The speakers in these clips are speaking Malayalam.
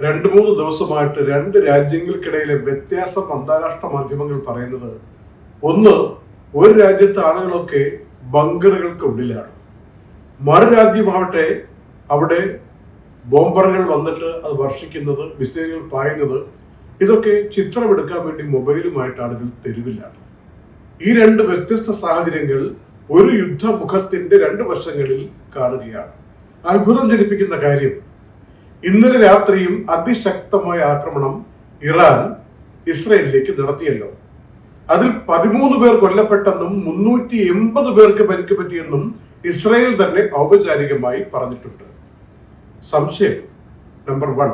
രണ്ട് മൂന്ന് ദിവസമായിട്ട് രണ്ട് രാജ്യങ്ങൾക്കിടയിലെ വ്യത്യാസം അന്താരാഷ്ട്ര മാധ്യമങ്ങൾ പറയുന്നത് ഒന്ന് ഒരു രാജ്യത്തെ ആളുകളൊക്കെ ബങ്കറുകൾക്കുള്ളിലാണ് മറു രാജ്യമാവട്ടെ അവിടെ ബോംബറുകൾ വന്നിട്ട് അത് വർഷിക്കുന്നത് മിസൈലുകൾ പായുന്നത് ഇതൊക്കെ ചിത്രമെടുക്കാൻ വേണ്ടി മൊബൈലുമായിട്ട് ആളുകൾ തെരുവിലാണ്. ഈ രണ്ട് വ്യത്യസ്ത സാഹചര്യങ്ങൾ ഒരു യുദ്ധമുഖത്തിന്റെ രണ്ട് വശങ്ങളിൽ കാണുകയാണ്. അത്ഭുതം ജനിപ്പിക്കുന്ന കാര്യം ഇന്നലെ രാത്രിയും അതിശക്തമായ ആക്രമണം ഇറാൻ ഇസ്രയേലിലേക്ക് നടത്തിയല്ലോ. അതിൽ പതിമൂന്ന് പേർ കൊല്ലപ്പെട്ടെന്നും മുന്നൂറ്റി എൺപത് പേർക്ക് പരിക്ക് പറ്റിയെന്നും ഇസ്രയേൽ തന്നെ ഔപചാരികമായി പറഞ്ഞിട്ടുണ്ട്. സംശയം നമ്പർ വൺ.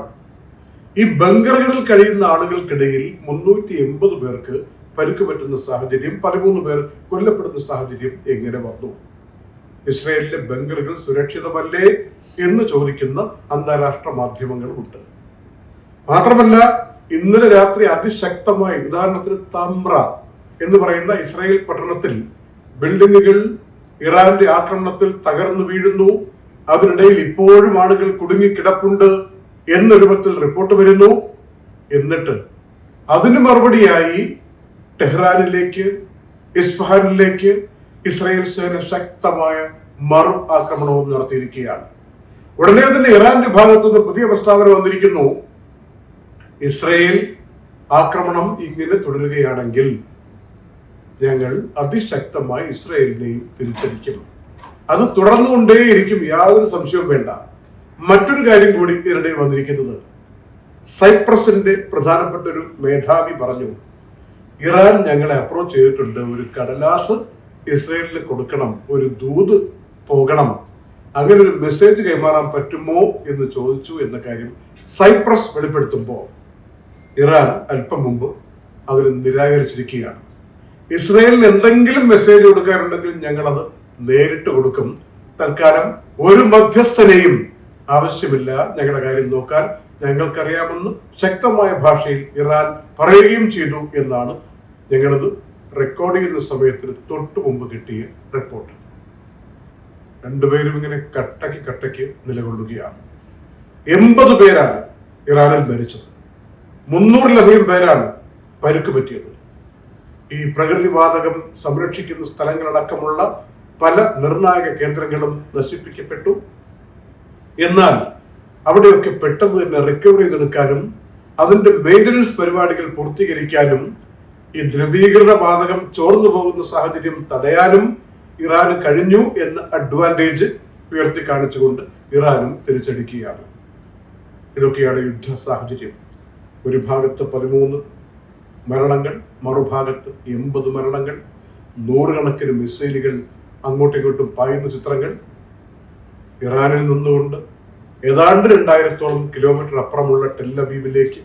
ഈ ബങ്കറുകളിൽ കഴിയുന്ന ആളുകൾക്കിടയിൽ മുന്നൂറ്റി എൺപത് പേർക്ക് പരിക്ക് പറ്റുന്ന സാഹചര്യം പതിമൂന്ന് പേർ കൊല്ലപ്പെടുന്ന സാഹചര്യം എങ്ങനെ വന്നു? ഇസ്രയേലിലെ ബങ്കറുകൾ സുരക്ഷിതമല്ലേ? എന്ന് ചോദിക്കുന്ന അന്താരാഷ്ട്ര മാധ്യമങ്ങളുമുണ്ട് മാത്രമല്ല ഇന്നലെ രാത്രി അതിശക്തമായി ഉദാഹരണത്തിന് തമ്ര എന്ന് പറയുന്ന ഇസ്രായേൽ പട്ടണത്തിൽ ബിൽഡിങ്ങുകൾ ഇറാന്റെ ആക്രമണത്തിൽ തകർന്നു വീഴുന്നു. അതിനിടയിൽ ഇപ്പോഴും ആളുകൾ കുടുങ്ങിക്കിടപ്പുണ്ട് എന്ന രൂപത്തിൽ റിപ്പോർട്ട് വരുന്നു. എന്നിട്ട് അതിന് മറുപടിയായി ടെഹ്റാനിലേക്ക് ഇസ്ഫഹാനിലേക്ക് ഇസ്രായേൽ സേന ശക്തമായ മറു ആക്രമണവും നടത്തിയിരിക്കുകയാണ്. ഉടനെ തന്നെ ഇറാന്റെ ഭാഗത്തുനിന്ന് പുതിയ പ്രസ്താവന വന്നിരിക്കുന്നു. ഇസ്രയേൽ ആക്രമണം ഇങ്ങനെ തുടരുകയാണെങ്കിൽ ഞങ്ങൾ അതിശക്തമായി ഇസ്രയേലിനെയും തിരിച്ചടിക്കും. അത് തുടർന്നുകൊണ്ടേയിരിക്കും യാതൊരു സംശയവും വേണ്ട. മറ്റൊരു കാര്യം കൂടി ഇതിനിടെ വന്നിരിക്കുന്നത്. സൈപ്രസിന്റെ പ്രധാനപ്പെട്ട ഒരു മേധാവി പറഞ്ഞു ഇറാൻ ഞങ്ങളെ അപ്രോച്ച് ചെയ്തിട്ടുണ്ട് ഒരു കടലാസ് ഇസ്രയേലിന് കൊടുക്കണം ഒരു ദൂത് പോകണം. അങ്ങനെ ഒരു മെസ്സേജ് കൈമാറാൻ പറ്റുമോ എന്ന് ചോദിച്ചു എന്ന കാര്യം സൈപ്രസ് വെളിപ്പെടുത്തുമ്പോൾ ഇറാൻ അല്പം മുമ്പ് അതിന് നിരാകരിച്ചിരിക്കുകയാണ്. ഇസ്രയേലിന് എന്തെങ്കിലും മെസ്സേജ് കൊടുക്കാനുണ്ടെങ്കിൽ ഞങ്ങൾ അത് നേരിട്ട് കൊടുക്കും. തൽക്കാലം ഒരു മധ്യസ്ഥനെയും ആവശ്യമില്ല ഞങ്ങളുടെ കാര്യം നോക്കാൻ. ഞങ്ങൾക്കറിയാമെന്ന് ശക്തമായ ഭാഷയിൽ ഇറാൻ പറയുകയും ചെയ്തു എന്നാണ് ഞങ്ങളത് റെക്കോർഡ് ചെയ്യുന്ന സമയത്തിന് തൊട്ടു മുമ്പ് കിട്ടിയ റിപ്പോർട്ട് രണ്ടുപേരും ഇങ്ങനെ കട്ടയ്ക്ക് കട്ടയ്ക്ക് നിലകൊള്ളുകയാണ്. എൺപത് പേരാണ് ഇറാനിൽ മരിച്ചത്. മുന്നൂറിലധികം പേരാണ് പരുക്ക് പറ്റിയത്. ഈ പ്രകൃതിവാതകം സംരക്ഷിക്കുന്ന സ്ഥലങ്ങളടക്കമുള്ള പല നിർണായക കേന്ദ്രങ്ങളും നശിപ്പിക്കപ്പെട്ടു. എന്നാൽ അവിടെയൊക്കെ പെട്ടെന്ന് തന്നെ റിക്കവറി ചെയ്തെടുക്കാനും അതിന്റെ മെയിന്റനൻസ് പരിപാടികൾ പൂർത്തീകരിക്കാനും ഈ ദ്രവീകൃത വാതകം ചോർന്നു പോകുന്ന സാഹചര്യം തടയാനും ഇറാന് കഴിഞ്ഞു എന്ന അഡ്വാന്റേജ് ഉയർത്തി കാണിച്ചുകൊണ്ട് ഇറാനും തിരിച്ചടിക്കുകയാണ്. ഇതൊക്കെയാണ് യുദ്ധ സാഹചര്യം. ഒരു ഭാഗത്ത് പതിമൂന്ന് മരണങ്ങൾ മറുഭാഗത്ത് എൺപത് മരണങ്ങൾ നൂറുകണക്കിന് മിസൈലുകൾ അങ്ങോട്ടും ഇങ്ങോട്ടും പായുന്ന ചിത്രങ്ങൾ ഇറാനിൽ നിന്നുകൊണ്ട് ഏതാണ്ട് രണ്ടായിരത്തോളം കിലോമീറ്റർ അപ്പുറമുള്ള ടെല്ലബീബിലേക്ക്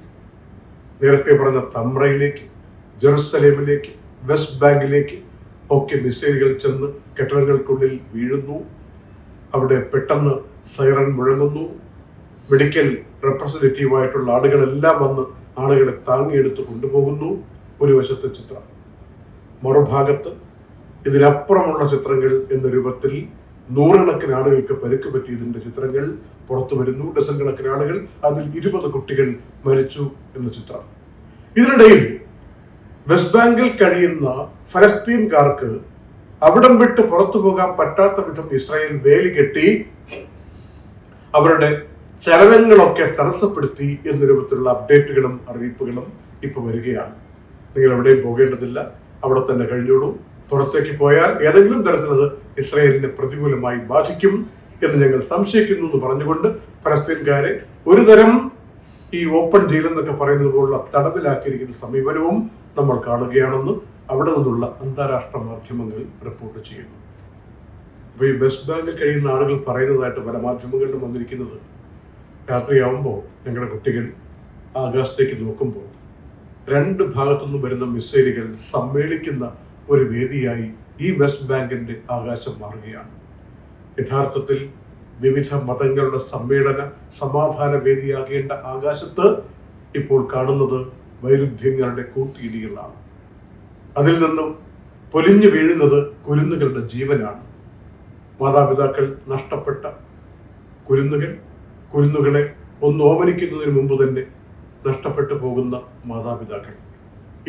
നേരത്തെ പറഞ്ഞ തമ്രയിലേക്ക് ജെറുസലേമിലേക്ക് വെസ്റ്റ് ബാങ്കിലേക്ക് ഒക്കെ മിസൈലുകൾ ചെന്ന് കെട്ടിടങ്ങൾക്കുള്ളിൽ വീഴുന്നു. അവിടെ പെട്ടെന്ന് സൈറൺ മുഴങ്ങുന്നു. മെഡിക്കൽ റെപ്രസെന്റേറ്റീവ് ആയിട്ടുള്ള ആളുകളെല്ലാം വന്ന് ആളുകളെ താങ്ങിയെടുത്ത് കൊണ്ടുപോകുന്നു. ഒരു വശത്തെ ചിത്രം. മറുഭാഗത്ത് ഇതിനപ്പുറമുള്ള ചിത്രങ്ങൾ എന്ന രൂപത്തിൽ നൂറുകണക്കിന് ആളുകൾക്ക് പരിക്ക് പറ്റിയതിന്റെ ചിത്രങ്ങൾ പുറത്തു വരുന്നു. ഡസൻ കണക്കിന് ആളുകൾ അതിൽ ഇരുപത് കുട്ടികൾ മരിച്ചു എന്ന ചിത്രം. ഇതിനിടയിൽ വെസ്റ്റ് ബാങ്കിൽ കഴിയുന്ന ഫലസ്തീൻകാർക്ക് അവിടം വിട്ട് പുറത്തു പോകാൻ പറ്റാത്ത വിധം ഇസ്രായേൽ വേലി കെട്ടി അവരുടെ ചലനങ്ങളൊക്കെ തടസ്സപ്പെടുത്തി എന്ന രൂപത്തിലുള്ള അപ്ഡേറ്റുകളും അറിയിപ്പുകളും ഇപ്പൊ വരികയാണ്. നിങ്ങൾ എവിടെയും പോകേണ്ടതില്ല. അവിടെ തന്നെ കഴിഞ്ഞോളൂ. പുറത്തേക്ക് പോയാൽ ഏതെങ്കിലും തരത്തിലത് ഇസ്രായേലിനെ പ്രതികൂലമായി ബാധിക്കും എന്ന് ഞങ്ങൾ സംശയിക്കുന്നു എന്ന് പറഞ്ഞുകൊണ്ട് ഫലസ്തീൻകാരെ ഒരുതരം ഈ ഓപ്പൺ ജയിൽ എന്നൊക്കെ പറയുന്നത് പോലുള്ള തടവിലാക്കിയിരിക്കുന്ന സമീപനവും നമ്മൾ കാണുകയാണെന്ന് അവിടെ നിന്നുള്ള അന്താരാഷ്ട്ര മാധ്യമങ്ങൾ റിപ്പോർട്ട് ചെയ്യുന്നു. അപ്പൊ ഈ വെസ്റ്റ് ബാങ്കിൽ കഴിയുന്ന ആളുകൾ പറയുന്നതായിട്ട് പല മാധ്യമങ്ങളിലും വന്നിരിക്കുന്നത് രാത്രിയാവുമ്പോൾ ഞങ്ങളുടെ കുട്ടികൾ ആകാശത്തേക്ക് നോക്കുമ്പോൾ രണ്ട് ഭാഗത്തുനിന്ന് വരുന്ന മിസൈലുകൾ സമ്മേളിക്കുന്ന ഒരു വേദിയായി ഈ വെസ്റ്റ് ബാങ്കിന്റെ ആകാശം മാറുകയാണ്. യഥാർത്ഥത്തിൽ വിവിധ മതങ്ങളുടെ സമ്മേളന സമാധാന വേദിയാകേണ്ട ആകാശത്ത് ഇപ്പോൾ കാണുന്നത് വൈരുദ്ധ്യങ്ങളുടെ കൂട്ടിയിടികളാണ് അതിൽ നിന്നും പൊലിഞ്ഞു വീഴുന്നത് കുരുന്നുകളുടെ ജീവനാണ്. മാതാപിതാക്കൾ നഷ്ടപ്പെട്ട കുരുന്നുകൾ കുരുന്നുകളെ ഒന്ന് ഓമനിക്കുന്നതിന് മുമ്പ് തന്നെ നഷ്ടപ്പെട്ടു പോകുന്ന മാതാപിതാക്കൾ.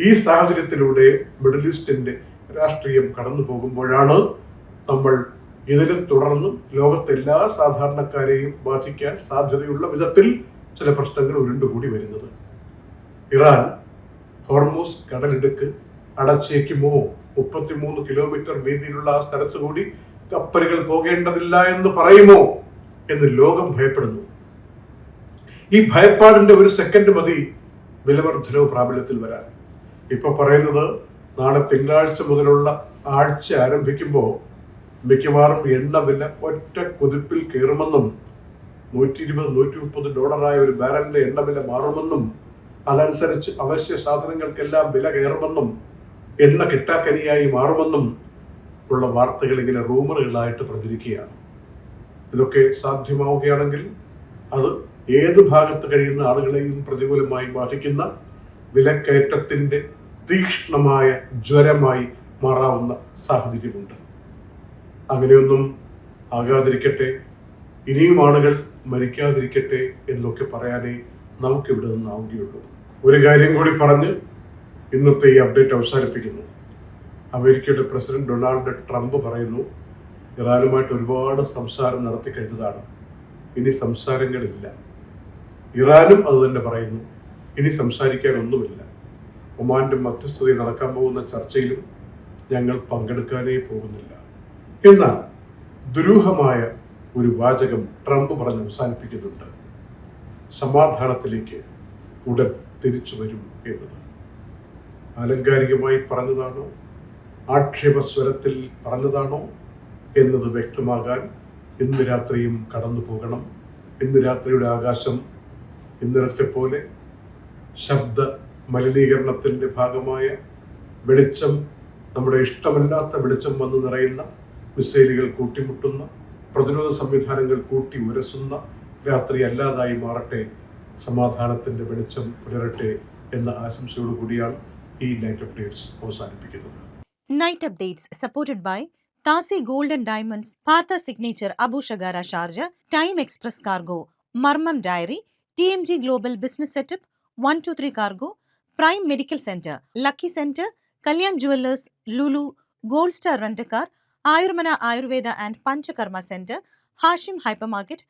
ഈ സാഹചര്യത്തിലൂടെ മിഡിൽ ഈസ്റ്റിന്റെ രാഷ്ട്രീയം കടന്നു പോകുമ്പോഴാണ് നമ്മൾ ഇതിനെ തുടർന്നും ലോകത്തെ എല്ലാ സാധാരണക്കാരെയും ബാധിക്കാൻ സാധ്യതയുള്ള വിധത്തിൽ ചില പ്രശ്നങ്ങൾ ഉരുണ്ടുകൂടി വരുന്നത്. ഇറാൻ ഹോർമോസ് കടലിടുക്ക് അടച്ചേക്കുമോ? മുപ്പത്തിമൂന്ന് കിലോമീറ്റർ വീതിയിലുള്ള ആ സ്ഥലത്തു കൂടി കപ്പലുകൾ പോകേണ്ടതില്ല എന്ന് പറയുമോ? എന്ന് ലോകം ഭയപ്പെടുന്നു. ഈ ഭയപ്പാടിന്റെ ഒരു സെക്കൻഡ് മതി വിലവർദ്ധനവ് പ്രാബല്യത്തിൽ വരാൻ. ഇപ്പൊ പറയുന്നത് നാളെ തിങ്കളാഴ്ച മുതലുള്ള ആഴ്ച ആരംഭിക്കുമ്പോൾ മിക്കവാറും എണ്ണ വില ഒറ്റ കുതിപ്പിൽ കയറുമെന്നും നൂറ്റി ഇരുപത് നൂറ്റി മുപ്പത് ഡോളറായ ഒരു ബാരലിന്റെ എണ്ണ വില മാറുമെന്നും അതനുസരിച്ച് അവശ്യ സാധനങ്ങൾക്കെല്ലാം വില കയറുമെന്നും എണ്ണ കിട്ടാക്കനിയായി മാറുമെന്നും ഉള്ള വാർത്തകൾ ഇങ്ങനെ റൂമറുകളായിട്ട് പ്രചരിക്കുകയാണ്. ഇതൊക്കെ സാധ്യമാവുകയാണെങ്കിൽ അത് ഏത് ഭാഗത്ത് കഴിയുന്ന ആളുകളെയും പ്രതികൂലമായി ബാധിക്കുന്ന വിലക്കയറ്റത്തിന്റെ തീക്ഷ്ണമായ ജ്വരമായി മാറാവുന്ന സാഹചര്യമുണ്ട്. അങ്ങനെയൊന്നും ആകാതിരിക്കട്ടെ ഇനിയും ആളുകൾ മരിക്കാതിരിക്കട്ടെ എന്നൊക്കെ പറയാനേ നമുക്കിവിടെ നിന്നാവുകയുള്ളൂ ഒരു കാര്യം കൂടി പറഞ്ഞ് ഇന്നത്തെ ഈ അപ്ഡേറ്റ് അവസാനിപ്പിക്കുന്നു. അമേരിക്കയുടെ പ്രസിഡന്റ് ഡൊണാൾഡ് ട്രംപ് പറയുന്നു ഇറാനുമായിട്ട് ഒരുപാട് സംസാരം നടത്തി കഴിഞ്ഞതാണ്. ഇനി സംസാരങ്ങളില്ല. ഇറാനും അത് തന്നെ പറയുന്നു ഇനി സംസാരിക്കാനൊന്നുമില്ല. ഒമാന്റെ മധ്യസ്ഥതയിൽ നടക്കാൻ പോകുന്ന ചർച്ചയിലും ഞങ്ങൾ പങ്കെടുക്കാനേ പോകുന്നില്ല. എന്നാൽ ദുരൂഹമായ ഒരു വാചകം ട്രംപ് പറഞ്ഞ് അവസാനിപ്പിക്കുന്നുണ്ട്. സമാധാനത്തിലേക്ക് ഉടൻ തിരിച്ചു വരും എന്നത്. ആലങ്കാരികമായി പറഞ്ഞതാണോ? ആക്ഷേപസ്വരത്തിൽ പറഞ്ഞതാണോ? എന്നത് വ്യക്തമാകാൻ ഇന്ന് രാത്രിയും കടന്നു പോകണം. ഇന്ന് രാത്രിയുടെ ആകാശം ഇന്നലത്തെ പോലെ ശബ്ദ മലിനീകരണത്തിന്റെ ഭാഗമായ വെളിച്ചം നമ്മുടെ ഇഷ്ടമല്ലാത്ത വെളിച്ചം വന്ന് നിറയുന്ന മിസൈലുകൾ കൂട്ടിമുട്ടുന്ന പ്രതിരോധ സംവിധാനങ്ങൾ കൂട്ടി ഉരസുന്ന രാത്രി അല്ലാതായി മാറട്ടെ സമാധാനത്തിന്റെ വെളിച്ചം പുലരട്ടെ എന്ന ആശംസയോട് കൂടിയാണ് ഈ നൈറ്റ് അപ്ഡേറ്റ്സ് അവസാനിപ്പിക്കുന്നത്. Night updates supported by താസി golden diamonds Partha signature Abu Shagara Sharjah time express cargo മർമ്മം diary T M G global business setup one two three cargo prime medical centre lucky centre Kalyan jewellers Lulu gold star rent a car Ayurmana Ayurveda and Panchakarma centre Hashim hypermarket